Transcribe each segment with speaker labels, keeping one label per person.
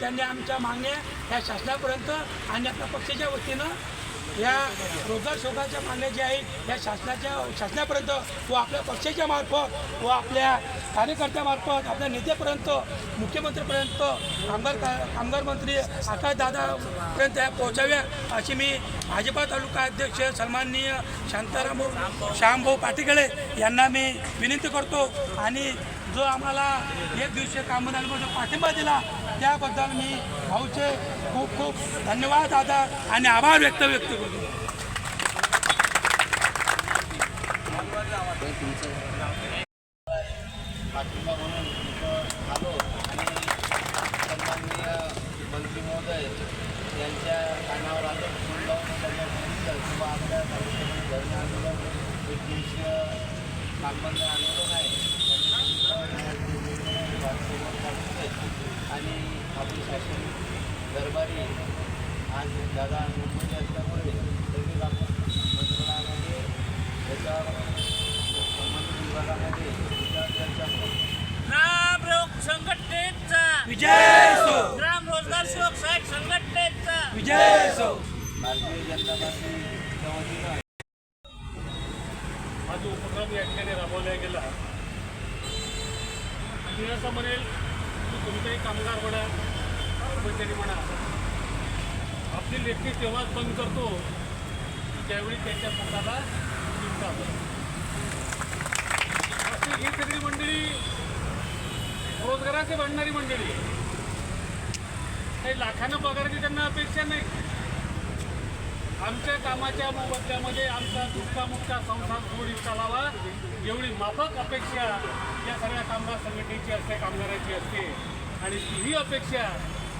Speaker 1: त्यांनी आमच्या मागण्या या शासनापर्यंत आणि आपल्या पक्षाच्या वतीनं या रोजगार शोधाच्या मागण्या ज्या आहेत या शासनाच्या शासनापर्यंत व आपल्या पक्षाच्या मार्फत व आपल्या कार्यकर्त्यामार्फत आपल्या नेत्यापर्यंत मुख्यमंत्रीपर्यंत आमदार का- कामगार मंत्री आकाशदादापर्यंत या पोहोचाव्या अशी मी भाजपा तालुका अध्यक्ष सन्माननीय शांताराम श्यामभाऊ पाटीकडे यांना मी विनंती करतो. आणि जो आम्हाला एक दिवशी कामगारांमध्ये पाठिंबा दिला त्याबद्दल मी भाऊचे खूप खूप धन्यवाद आदर आणि आभार व्यक्त व्यक्त करतो.
Speaker 2: मंत्री महोदय यांच्या कानावर आपल्या तालुक्यामध्ये आंदोलन एक आंदोलन आहे आणि आपले शासन दरबारी आज दादा मुंबई असल्यामुळे लगेच आपण मंत्रालयामध्ये त्याच्यावर संबंधित विभागामध्ये त्याच्यावर चर्चा करू
Speaker 3: ग्राम रोग संघटनेचा.
Speaker 1: विजय सो.
Speaker 3: ग्राम रोजगार सेवक संघटनेचा.
Speaker 1: विजय सो.
Speaker 2: भारतीय जनता पार्टीच्या वतीनं
Speaker 4: हा जो उपक्रम या ठिकाणी राबवला गेला. मी असं म्हणेल की कोणताही कामगार म्हणा कर्मचारी म्हणा. आपली लेखी तेव्हाच बंद करतो की ज्यावेळी त्यांच्या पोटाला चिंता अशी ही सगळी मंडळी रोजगाराची भांडणारी मंडळी काही लाखानं पगाराची त्यांना अपेक्षा नाही. आमच्या कामाच्या मोबदल्यामध्ये आमचा दुःखामुक्ता संसार सुरळीत चालावा एवढी माफक अपेक्षा या सगळ्या कामगार संघटनेची असते कामगारांची असते. आणि तीही अपेक्षा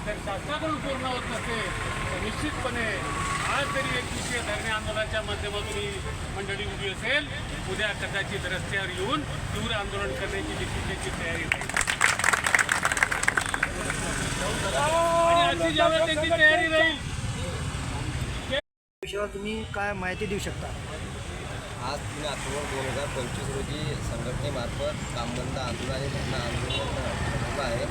Speaker 4: जर शासनाकडून पूर्ण होत नसते तर निश्चितपणे आज जरी एक दिवसीय धरणे आंदोलनाच्या माध्यमातून ही मंडळी उभी असेल उद्या कदाचित रस्त्यावर येऊन तीव्र आंदोलन करण्याची देखील त्याची तयारी राहील आणि अशी ज्यावेळेस त्यांची तयारी राहील
Speaker 5: विषयावर तुम्ही काय माहिती देऊ शकता?
Speaker 6: आज तीन ऑक्टोबर दोन हजार पंचवीस रोजी संघटनेमार्फत कामबंद आंदोलन आणि धरणा आंदोलन आहे.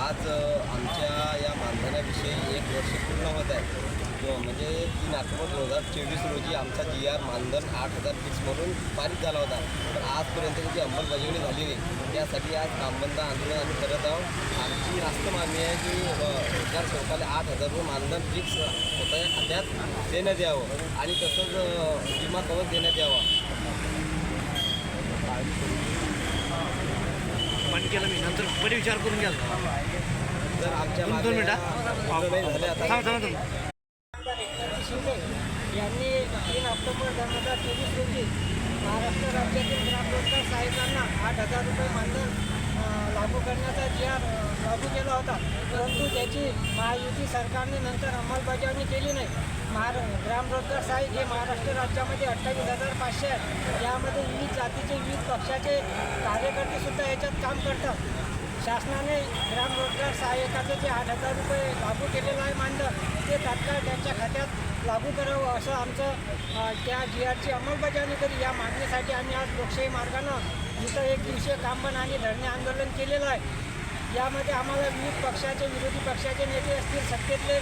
Speaker 6: आज आमच्या या मानधनाविषयी एक वर्ष पूर्ण होत आहे. म्हणजे तीन ऑक्टोबर दोन हजार चोवीस रोजी आमचा जी आर मानधन आठ हजार फिक्स म्हणून पारित झाला होता. पण आजपर्यंत त्याची अंमलबजावणी झाली नाही. त्यासाठी आज कामबंद आंदोलन आम्ही करत आहोत. आमची रास्त मागणी आहे की अ, रोजगार सरकारला आठ हजार रुपये मानधन फिक्स स्वतःच्या खात्यात देण्यात यावं आणि तसंच विमा कवच देण्यात यावा.
Speaker 5: केलं मी. नंतर पुढे विचार करून घ्याल. दोन- दोन मिनिटं. थांब थांब
Speaker 7: यांनी तीन ऑक्टोबर दोन हजार चोवीस रोजी महाराष्ट्र राज्यातील ग्रामरोजगार साहेबांना आठ हजार रुपये मानधन अ, लागू करण्याचा जी आर लागू केला होता. परंतु त्याची महायुती सरकारने नंतर अंमलबजावणी केली नाही. महार ग्रामरोजगार साहेब हे महाराष्ट्र राज्यामध्ये अठ्ठावीस हजार पाचशे आहे. यामध्ये विविध जातीचे विविध पक्षाचे कार्यकर्तेसुद्धा याच्यात काम करतात. शासनाने ग्राम रोजगार सहाय्यकाचं जे आठ हजार रुपये लागू केलेलं आहे मानधन ते तात्काळ त्यांच्या खात्यात लागू करावं असं आमचं त्या जी आरची अंमलबजावणी करी. या मागणीसाठी आम्ही आज लोकशाही मार्गानं इथं एक दिवसीय कामबन आणि धरणे आंदोलन केलेलं आहे. यामध्ये आम्हाला विविध पक्षाचे विरोधी पक्षाचे नेते असतील सत्तेतले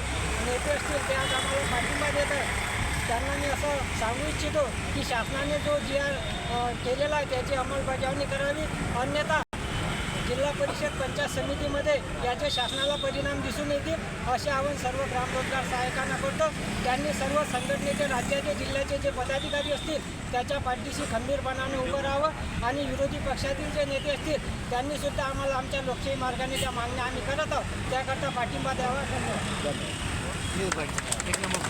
Speaker 7: नेते असतील ते आज आम्हाला पाठिंबा देत आहे त्यांना मी असं सांगू इच्छितो की शासनाने जो जी आर केलेला आहे त्याची अंमलबजावणी करावी. अन्यथा जिल्हा परिषद पंचायत समितीमध्ये याचे शासनाला परिणाम दिसून येतील असे आवाहन सर्व ग्रामरोजगार सहाय्यकांना करतो. त्यांनी सर्व संघटनेचे राज्याचे जिल्ह्याचे जे पदाधिकारी असतील त्याच्या पाठीशी खंबीरपणाने उभं राहावं आणि विरोधी पक्षातील जे नेते असतील त्यांनी सुद्धा आम्हाला आमच्या लोकशाही मार्गाने ज्या मागण्या आम्ही करत आहोत त्याकरता पाठिंबा द्यावा. धन्यवाद
Speaker 5: एक नंबर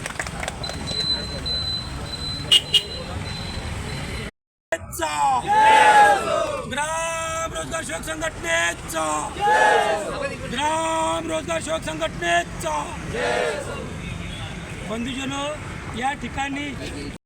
Speaker 1: ग्राम रोजगार शोक संघटनेचा. ग्राम रोजगार शोक संघटनेचा. बंधुजन या ठिकाणी